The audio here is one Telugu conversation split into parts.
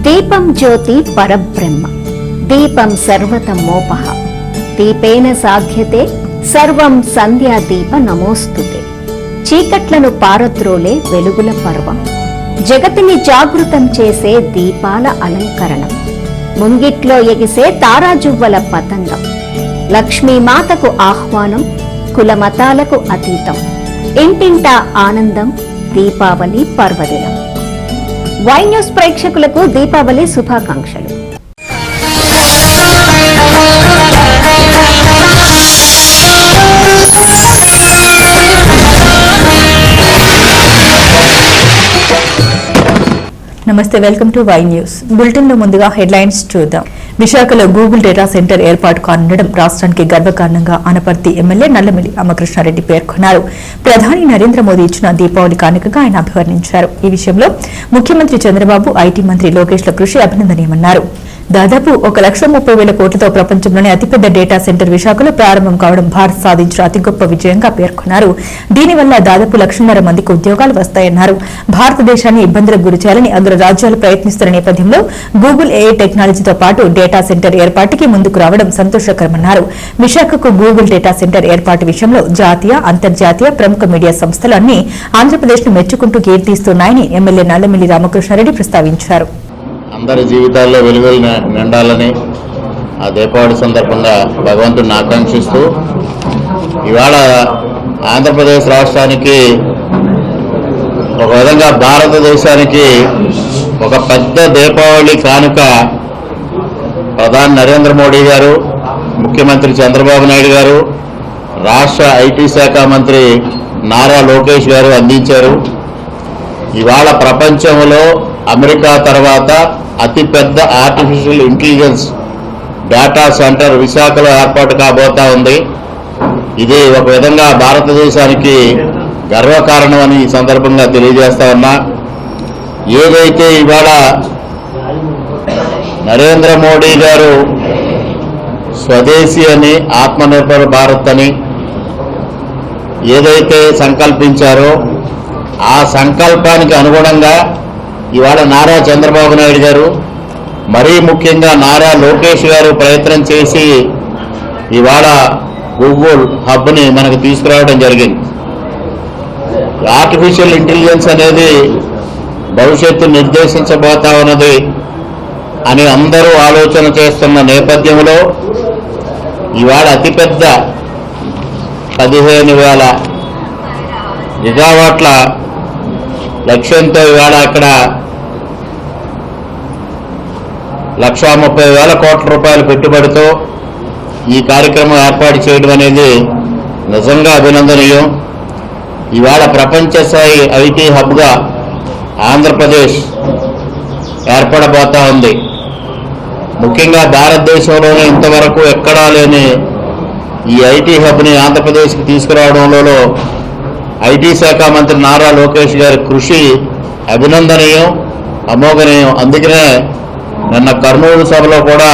దీపం జ్యోతి పరబ్రహ్మ. దీపం సర్వతమోపహ దీపేన సాధ్యతే సర్వం సంధ్యా దీప నమోస్తుతే. చీకట్లను పారద్రోలే వెలుగుల పర్వం. జగతిని జాగృతం చేసే దీపాల అలంకరణం. ముంగిట్లో ఎగిసే తారాజువ్వల పతంగం. లక్ష్మీమాతకు ఆహ్వానం కులమతాలకు అతీతం. ఇంటింటా ఆనందం దీపావళి పర్వదినం. వై న్యూస్ ప్రేక్షకులకు దీపావళి శుభాకాంక్షలు. నమస్తే వెల్కమ్ టు వై న్యూస్. బులెటిన్లో ముందుగా హెడ్లైన్స్ చూద్దాం. విశాఖలో గూగుల్ డేటా సెంటర్ ఏర్పాటు కానుండడం రాష్ట్రానికి గర్వకారణంగా అనపర్తి ఎమ్మెల్యే నల్లమిల్లి రామకృష్ణారెడ్డి పేర్కొన్నారు. ప్రధాని నరేంద్ర మోదీ ఇచ్చిన దీపావళి కానుకగా ఆయన అభివర్ణించారు. ఈ విషయంలో ముఖ్యమంత్రి చంద్రబాబు ఐటీ మంత్రి లోకేష్ల కృషి అభినందనీయమన్నారు. దాదాపు ఒక లక్ష ముప్పై వేల కోట్లతో ప్రపంచంలోనే అతిపెద్ద డేటా సెంటర్ విశాఖలో ప్రారంభం కావడం భారత్ సాధించిన అతి గొప్ప విజయంగా పేర్కొన్నారు. దీనివల్ల దాదాపు లక్షన్నర మందికి ఉద్యోగాలు వస్తాయన్నారు. భారతదేశాన్ని ఇబ్బందులకు గురి చేయాలని అగ్ర రాజ్యాలు ప్రయత్నిస్తున్న నేపథ్యంలో గూగుల్ ఏఐ టెక్నాలజీతో పాటు డేటా సెంటర్ ఏర్పాటుకి ముందుకు రావడం సంతోషకరమన్నారు. విశాఖకు గూగుల్ డేటా సెంటర్ ఏర్పాటు విషయంలో జాతీయ అంతర్జాతీయ ప్రముఖ మీడియా సంస్థలు అన్ని ఆంధ్రప్రదేశ్ను మెచ్చుకుంటూ కీర్తిస్తున్నాయని ఎమ్మెల్యే నల్లమిల్లి రామకృష్ణారెడ్డి ప్రస్తావించారు. అందరి జీవితాల్లో వెలుగులు నిండాలని ఆ దీపావళి సందర్భంగా భగవంతుడిని ఆకాంక్షిస్తూ ఇవాళ ఆంధ్రప్రదేశ్ రాష్ట్రానికి ఒక విధంగా భారతదేశానికి ఒక పెద్ద దీపావళి కానుక ప్రధాని నరేంద్ర మోడీ గారు ముఖ్యమంత్రి చంద్రబాబు నాయుడు గారు రాష్ట్ర ఐటీ శాఖ మంత్రి నారా లోకేష్ గారు అందించారు. ఇవాళ ప్రపంచంలో అమెరికా తర్వాత అతిపెద్ద ఆర్టిఫిషియల్ ఇంటెలిజెన్స్ డేటా సెంటర్ విశాఖలో ఏర్పాటు కాబోతా ఉంది. ఇది ఒక విధంగా భారతదేశానికి గర్వకారణం అని ఈ సందర్భంగా తెలియజేస్తా ఉన్నా. ఏదైతే ఇవాళ నరేంద్ర మోడీ గారు స్వదేశీ అని ఆత్మనిర్భర్ భారత్ అని ఏదైతే సంకల్పించారో ఆ సంకల్పానికి అనుగుణంగా ఇవాళ నారా చంద్రబాబు నాయుడు గారు మరీ ముఖ్యంగా నారా లోకేష్ గారు ప్రయత్నం చేసి ఇవాళ గూగుల్ హబ్ని మనకు తీసుకురావడం జరిగింది. ఆర్టిఫిషియల్ ఇంటెలిజెన్స్ అనేది భవిష్యత్తు నిర్దేశించబోతా ఉన్నది. అని అందరూ ఆలోచన చేస్తున్న నేపథ్యంలో ఇవాళ అతిపెద్ద పదిహేను వేల గిగావాట్ల లక్ష్యంతో ఇవాళ అక్కడ లక్షా ముప్పై వేల కోట్ల రూపాయలు పెట్టుబడితో ఈ కార్యక్రమం ఏర్పాటు చేయడం అనేది నిజంగా అభినందనీయం. ఇవాళ ప్రపంచ స్థాయి ఐటీ హబ్గా ఆంధ్రప్రదేశ్ ఏర్పడబోతా ఉంది. ముఖ్యంగా భారతదేశంలోనే ఇంతవరకు ఎక్కడా లేని ఈ ఐటీ హబ్ని ఆంధ్రప్రదేశ్కి తీసుకురావడంలో ఐటీ శాఖ మంత్రి నారా లోకేష్ గారి కృషి అభినందనీయం అమోఘనీయం. అందుకనే నిన్న కర్నూలు సభలో కూడా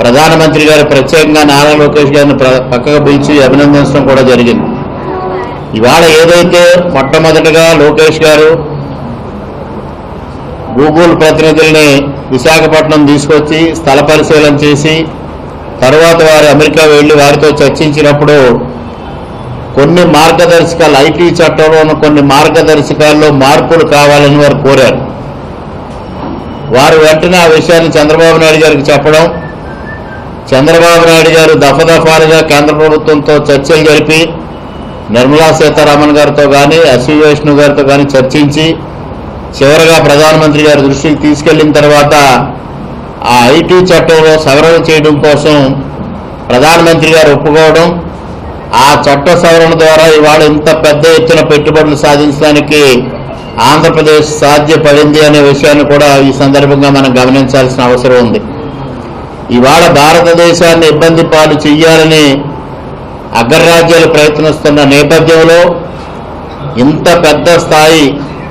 ప్రధానమంత్రి గారు ప్రత్యేకంగా నారా లోకేష్ గారిని ప్ర- పక్కకు పిలిచి అభినందించడం కూడా జరిగింది. ఇవాళ ఏదైతే మొట్టమొదటిగా లోకేష్ గారు గూగుల్ ప్రతినిధుల్ని విశాఖపట్నం తీసుకొచ్చి స్థల పరిశీలన చేసి తర్వాత వారు అమెరికా వెళ్ళి వారితో చర్చించినప్పుడు కొన్ని మార్గదర్శకాలు ఐటీ చట్టంలో ఉన్న కొన్ని మార్గదర్శకాల్లో మార్పులు కావాలని వారు కోరారు. వారు వెంటనే ఆ విషయాన్ని చంద్రబాబు నాయుడు గారికి చెప్పడం చంద్రబాబు నాయుడు గారు దఫదఫాలుగా కేంద్ర ప్రభుత్వంతో చర్చలు జరిపి నిర్మలా సీతారామన్ గారితో కానీ అశ్వి వైష్ణవ్ గారితో కానీ చర్చించి చివరగా ప్రధానమంత్రి గారి దృష్టికి తీసుకెళ్ళిన తర్వాత ఆ ఐటీ చట్టంలో సవరణ చేయడం కోసం ప్రధానమంత్రి గారు ఒప్పుకోవడం ఆ చట్ట సవరణ ద్వారా ఇవాళ ఇంత పెద్ద ఎత్తున పెట్టుబడులు సాధించడానికి ఆంధ్రప్రదేశ్ సాధ్యపడింది అనే విషయాన్ని కూడా ఈ సందర్భంగా మనం గమనించాల్సిన అవసరం ఉంది. ఇవాళ భారతదేశాన్ని ఇబ్బంది పాలు చెయ్యాలని అగ్రరాజ్యాలు ప్రయత్నిస్తున్న నేపథ్యంలో ఇంత పెద్ద స్థాయి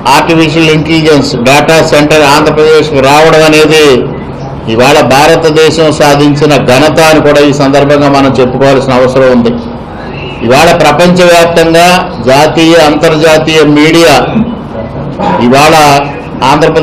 ఆర్టిఫిషియల్ ఇంటెలిజెన్స్ డేటా సెంటర్ ఆంధ్రప్రదేశ్కు రావడం అనేది ఇవాళ భారతదేశం సాధించిన ఘనత అని కూడా ఈ సందర్భంగా మనం చెప్పుకోవాల్సిన అవసరం ఉంది. ఇవాళ ప్రపంచవ్యాప్తంగా జాతీయ అంతర్జాతీయ మీడియా ఇవాళ ఆంధ్రప్రదేశ్